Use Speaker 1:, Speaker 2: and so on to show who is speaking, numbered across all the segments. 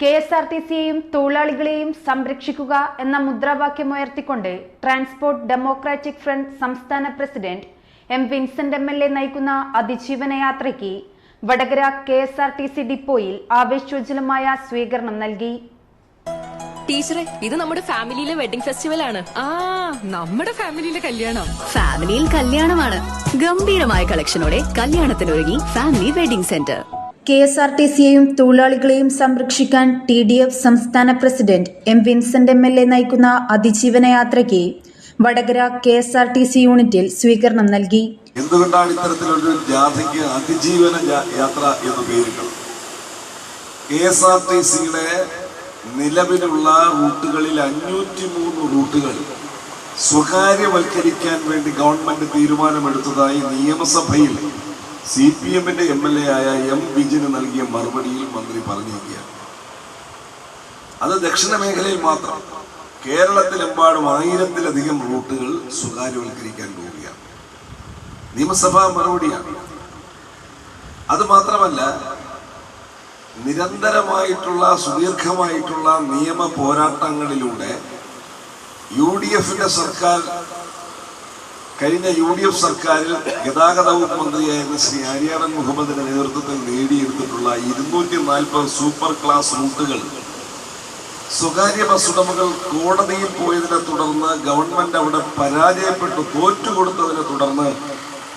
Speaker 1: K S R T സിയെയും തൊഴിലാളികളെയും സംരക്ഷിക്കുക എന്ന മുദ്രാവാക്യം ഉയർത്തിക്കൊണ്ട് ട്രാൻസ്പോർട്ട് ഡെമോക്രാറ്റിക് ഫ്രണ്ട് സംസ്ഥാന president M Vincent M L A നയിക്കുന്ന അതിജീവന യാത്രയ്ക്ക് Vadakara K S R T C ഡിപ്പോയിൽ ആവേശോജ്വലമായ സ്വീകരണം നൽകി.
Speaker 2: ടീച്ചറെ ഇത് നമ്മുടെ ഫാമിലിയിലെ വെഡിംഗ് ഫെസ്റ്റിവൽ ആണ്
Speaker 3: ആ നമ്മുടെ ഫാമിലിയിലെ കല്യാണം.
Speaker 4: ഫാമിലിയിൽ കല്യാണമാണ്. ഗംഭീരമായ കളക്ഷനോടെ കല്യാണത്തിനൊരുങ്ങി family wedding centre.
Speaker 1: K S R T സിയെയും തൊഴിലാളികളെയും സംരക്ഷിക്കാൻ ടി ഡി എഫ് സംസ്ഥാന president M Vincent M L A നയിക്കുന്ന അതിജീവന യാത്രയ്ക്ക് Vadakara K S R T C യൂണിറ്റിൽ സ്വീകരണം നൽകി.
Speaker 5: എന്തുകൊണ്ടാണ് ഇത്തരത്തിലൊരു ജാഥയ്ക്ക് അതിജീവന യാത്ര എന്ന് പേരിട്ടത്? കെ എസ് ആർ ടി സിയുടെ നിലവിലുള്ള റൂട്ടുകളിൽ അഞ്ഞൂറ്റി മൂന്ന് റൂട്ടുകൾ സ്വകാര്യവൽക്കരിക്കാൻ വേണ്ടി ഗവൺമെന്റ് തീരുമാനമെടുത്തതായി നിയമസഭയിൽ സി പി എമ്മിന്റെ എം എൽ എ ആയ എം വിജിന് നൽകിയ മറുപടിയിൽ മന്ത്രി പറഞ്ഞിരിക്കുകയാണ്. അത് ദക്ഷിണ മേഖലയിൽ മാത്രം. കേരളത്തിലെമ്പാടും ആയിരത്തിലധികം റൂട്ടുകൾ സ്വകാര്യവൽക്കരിക്കാൻ പോവുകയാണ്. നിയമസഭാ മറുപടിയാണ്. അത് മാത്രമല്ല നിരന്തരമായിട്ടുള്ള സുദീർഘമായിട്ടുള്ള നിയമ പോരാട്ടങ്ങളിലൂടെ യു ഡി സർക്കാർ കഴിഞ്ഞ യു ഡി എഫ് സർക്കാരിൽ ഗതാഗത വകുപ്പ് മന്ത്രിയായിരുന്ന ശ്രീ ആര്യാടൻ മുഹമ്മദിന്റെ നേതൃത്വത്തിൽ നേടിയെടുത്തിട്ടുള്ള ഇരുന്നൂറ്റി നാൽപ്പത് സൂപ്പർ ക്ലാസ് റൂട്ടുകൾ സ്വകാര്യ ബസ് ഉടമകൾ കോടതിയിൽ പോയതിനെ തുടർന്ന് ഗവൺമെന്റ് അവിടെ പരാജയപ്പെട്ടു തോറ്റുകൊടുത്തതിനെ തുടർന്ന്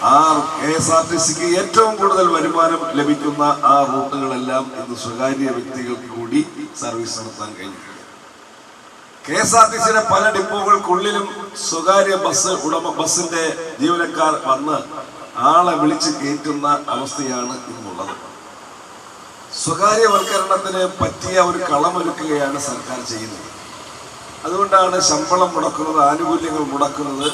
Speaker 5: ആ കെ എസ് ആർ ടി സിക്ക് ഏറ്റവും കൂടുതൽ വരുമാനം ലഭിക്കുന്ന ആ റൂട്ടുകളെല്ലാം ഇന്ന് സ്വകാര്യ വ്യക്തികൾക്ക് കൂടി സർവീസ് നടത്താൻ കഴിഞ്ഞു കെ എസ് ആർ ടി സിയുടെ പല ഡിപ്പോകൾക്കുള്ളിലും സ്വകാര്യ ബസ് ഉടമ ബസിന്റെ ജീവനക്കാർ വന്ന് ആളെ വിളിച്ച് കയറ്റുന്ന അവസ്ഥയാണ് ഇന്നുള്ളത്. സ്വകാര്യവൽക്കരണത്തിന് പറ്റിയ ഒരു കളമൊരുക്കുകയാണ് സർക്കാർ ചെയ്യുന്നത്. അതുകൊണ്ടാണ് ശമ്പളം മുടക്കുന്നത് ആനുകൂല്യങ്ങൾ മുടക്കുന്നത്.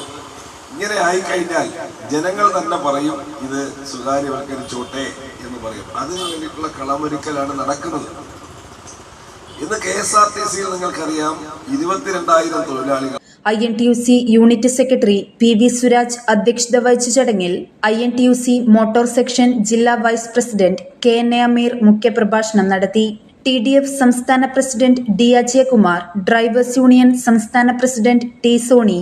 Speaker 5: ഇങ്ങനെ ആയിക്കഴിഞ്ഞാൽ ജനങ്ങൾ തന്നെ പറയും ഇത് സ്വകാര്യവൽക്കരിച്ചോട്ടെ എന്ന് പറയും. അതിനു വേണ്ടിയിട്ടുള്ള കളമൊരുക്കലാണ് നടക്കുന്നത്. ഇന്ന് കെ എസ് ആർ ടി സിയിൽ നിങ്ങൾക്കറിയാം ഇരുപത്തിരണ്ടായിരം തൊഴിലാളികൾ.
Speaker 1: I N T U C unit secretary P V Suraj അധ്യക്ഷത വഹിച്ച ചടങ്ങിൽ I N T U C motor section ജില്ലാ vice president K N A Ameer മുഖ്യപ്രഭാഷണം നടത്തി. ടി ഡി എഫ് സംസ്ഥാന president D Ajayakumar drivers union സംസ്ഥാന president T Soni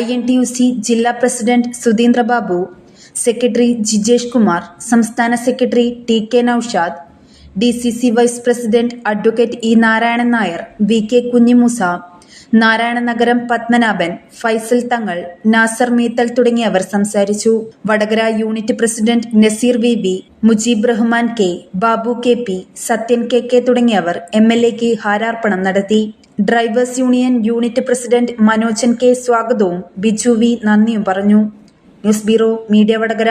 Speaker 1: I N T U C ജില്ലാ president Sudheendrababu secretary Jijesh Kumar സംസ്ഥാന secretary T K Noushad D C C vice president advocate E Narayanan Nair V K Kunhimoosa Narayana Nagaram Padmanabhan Faisal Thangal Nasar Meethal തുടങ്ങിയവർ സംസാരിച്ചു. Vadakara unit president Naseer V V Mujeeb Rahman K Babu K P Sathyan K K തുടങ്ങിയവർ M L എക്ക് ഹാരാർപ്പണം നടത്തി. Drivers union unit president Manojan K സ്വാഗതവും Biju V നന്ദിയും പറഞ്ഞു. News bureau media Vadakara.